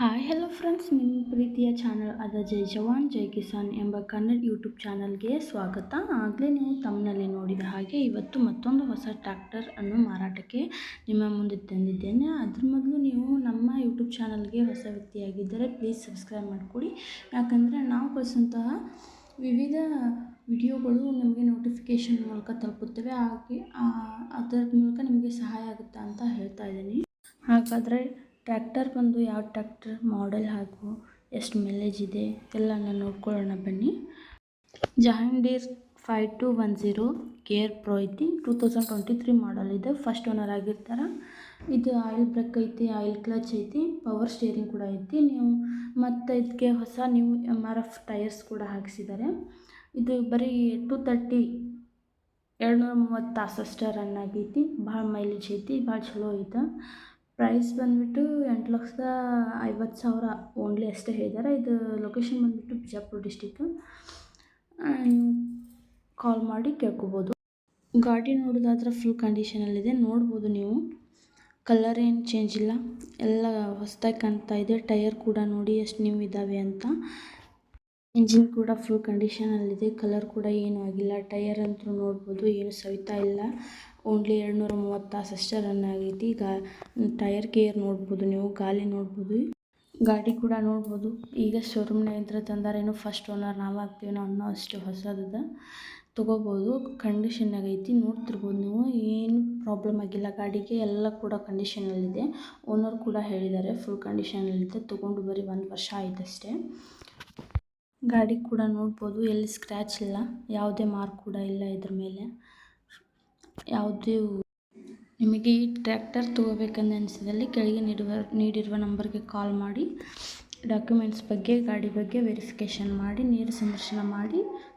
Hi hello friends ನಿಮ್ಮ ಪ್ರೀತಿಯ channel ಆದ ಜೈ ಜವಾನ್, ಜೈ ಕಿಸಾನ್ ಎಂಬ ಕನ್ನಡ ಯೂಟ್ಯೂಬ್ ಚಾನಲ್ಗೆ ಸ್ವಾಗತ. ಆಗಲೇ ನೀವು ತಮ್ಮನಲ್ಲಿ ನೋಡಿದ ಹಾಗೆ ಇವತ್ತು ಮತ್ತೊಂದು ಹೊಸ ಟ್ರ್ಯಾಕ್ಟರ್ ಅನ್ನು ಮಾರಾಟಕ್ಕೆ ನಿಮ್ಮ ಮುಂದೆ ತಂದಿದ್ದೇನೆ. ಅದ್ರ ಮೊದಲು ನೀವು ನಮ್ಮ ಯೂಟ್ಯೂಬ್ ಚಾನಲ್ಗೆ ಹೊಸ ವ್ಯಕ್ತಿಯಾಗಿದ್ದರೆ ಪ್ಲೀಸ್ ಸಬ್ಸ್ಕ್ರೈಬ್ ಮಾಡಿಕೊಡಿ. ಯಾಕಂದರೆ ನಾವು ಕಳಿಸುವಂತಹ ವಿವಿಧ ವಿಡಿಯೋಗಳು ನಿಮಗೆ ನೋಟಿಫಿಕೇಷನ್ ಮೂಲಕ ತಲುಪುತ್ತವೆ. ಹಾಗೆ ಅದರ ಮೂಲಕ ನಿಮಗೆ ಸಹಾಯ ಆಗುತ್ತಾ ಅಂತ ಹೇಳ್ತಾ ಇದ್ದೀನಿ. ಹಾಗಾದರೆ ಟ್ರ್ಯಾಕ್ಟರ್ ಬಂದು ಯಾವ ಟ್ರ್ಯಾಕ್ಟರ್ ಮಾಡೆಲ್ ಹಾಗೂ ಎಷ್ಟು ಮೈಲೇಜ್ ಇದೆ ಎಲ್ಲನ ನೋಡ್ಕೊಳ್ಳೋಣ ಬನ್ನಿ. Jahangir five two one zero care pro ಐತಿ. Two thousand twenty three model ಇದೆ. ಫಸ್ಟ್ ಓನರ್ ಆಗಿರ್ತಾರೆ. ಇದು ಆಯಿಲ್ ಬ್ರೇಕ್ ಐತಿ ಆಯಿಲ್ ಕ್ಲಚ್ ಐತಿ ಪವರ್ ಸ್ಟೇರಿಂಗ್ ಕೂಡ ಐತಿ. ನೀವು ಮತ್ತು ಇದಕ್ಕೆ ಹೊಸ new M R F tyres ಕೂಡ ಹಾಕಿಸಿದ್ದಾರೆ ಇದು ಬರೀ ಟು ತರ್ಟಿ ಎರಡುನೂರ ಮೂವತ್ತು ತಾಸು ರನ್ ಆಗೈತಿ. ಭಾಳ ಮೈಲೇಜ್ ಐತಿ, ಭಾಳ ಚಲೋ ಐತೆ. ಪ್ರೈಸ್ ಬಂದುಬಿಟ್ಟು ಎಂಟು ಲಕ್ಷದ ಐವತ್ತು ಸಾವಿರ ಓನ್ಲಿ ಅಷ್ಟೇ ಹೇಳಿದ್ದಾರೆ ಇದು ಲೊಕೇಶನ್ ಬಂದುಬಿಟ್ಟು ಬಿಜಾಪುರ ಡಿಸ್ಟಿಕ್ಕು ಕಾಲ್ ಮಾಡಿ ಕೇಳ್ಕೊಬೋದು. ಗಾಡಿ ನೋಡೋದಾದ್ರೆ ಫುಲ್ ಕಂಡೀಷನಲ್ಲಿದೆ ನೋಡ್ಬೋದು ನೀವು. ಕಲರ್ ಏನು ಚೇಂಜ್ ಇಲ್ಲ. ಎಲ್ಲ ಹೊಸದಾಗಿ ಕಾಣ್ತಾ ಇದೆ. ಟೈರ್ ಕೂಡ ನೋಡಿ ಎಷ್ಟು ನ್ಯೂ ಇದ್ದಾವೆ ಅಂತ. ಇಂಜಿನ್ ಕೂಡ ಫುಲ್ ಕಂಡೀಷನಲ್ಲಿದೆ ಕಲರ್ ಕೂಡ ಏನೂ ಆಗಿಲ್ಲ. ಟೈರ್ ಅಂತೂ ನೋಡ್ಬೋದು. ಏನು ಸವಿತಾ ಇಲ್ಲ. ಓನ್ಲಿ ಎರಡುನೂರ ಮೂವತ್ತು ತಾಸು ಅಷ್ಟೇ ರನ್ ಆಗೈತಿ. ಗಾ ಟೈರ್ ಕೇರ್ ನೋಡ್ಬೋದು ನೀವು, ಗಾಲಿ ನೋಡ್ಬೋದು. ಗಾಡಿ ಕೂಡ ನೋಡ್ಬೋದು. ಈಗ ಶೋರೂಮ್ನಾಗಿಂದ ತಂದಾರೇನು ಫಸ್ಟ್ ಓನರ್ ನಾವು ಆಗ್ತೀವೇನೋ ಅನ್ನೋ ಅಷ್ಟು ಹೊಸದದ. ತೊಗೋಬೋದು ಕಂಡೀಷನ್ನಾಗ ಐತಿ ನೋಡ್ತಿರ್ಬೋದು ನೀವು. ಏನು ಪ್ರಾಬ್ಲಮ್ ಆಗಿಲ್ಲ, ಗಾಡಿಗೆ ಎಲ್ಲ ಕೂಡ ಕಂಡೀಷನಲ್ಲಿದೆ ಓನರ್ ಕೂಡ ಹೇಳಿದ್ದಾರೆ ಫುಲ್ ಕಂಡೀಷನಲ್ಲಿದೆ ತೊಗೊಂಡು ಬರೀ ಒಂದು ವರ್ಷ ಆಯ್ತಷ್ಟೇ. ಗಾಡಿ ಕೂಡ ನೋಡ್ಬೋದು, ಎಲ್ಲಿ ಸ್ಕ್ರ್ಯಾಚ್ ಇಲ್ಲ, ಯಾವುದೇ ಮಾರ್ಕ್ ಕೂಡ ಇಲ್ಲ ಇದ್ರ ಮೇಲೆ. ಯಾವುದೇ? ನಿಮಗೆ ಈ ಟ್ರ್ಯಾಕ್ಟರ್ ತೊಗೋಬೇಕಂದ ಅನಿಸಿದಲ್ಲಿ ಕೆಳಗೆ ನೀಡುವ, ನೀಡಿರುವ ನಂಬರ್ಗೆ ಕಾಲ್ ಮಾಡಿ. ಡಾಕ್ಯುಮೆಂಟ್ಸ್ ಬಗ್ಗೆ, ಗಾಡಿ ಬಗ್ಗೆ, ವೆರಿಫಿಕೇಷನ್ ಮಾಡಿ, ನೀರು ಸಂದರ್ಶನ ಮಾಡಿ.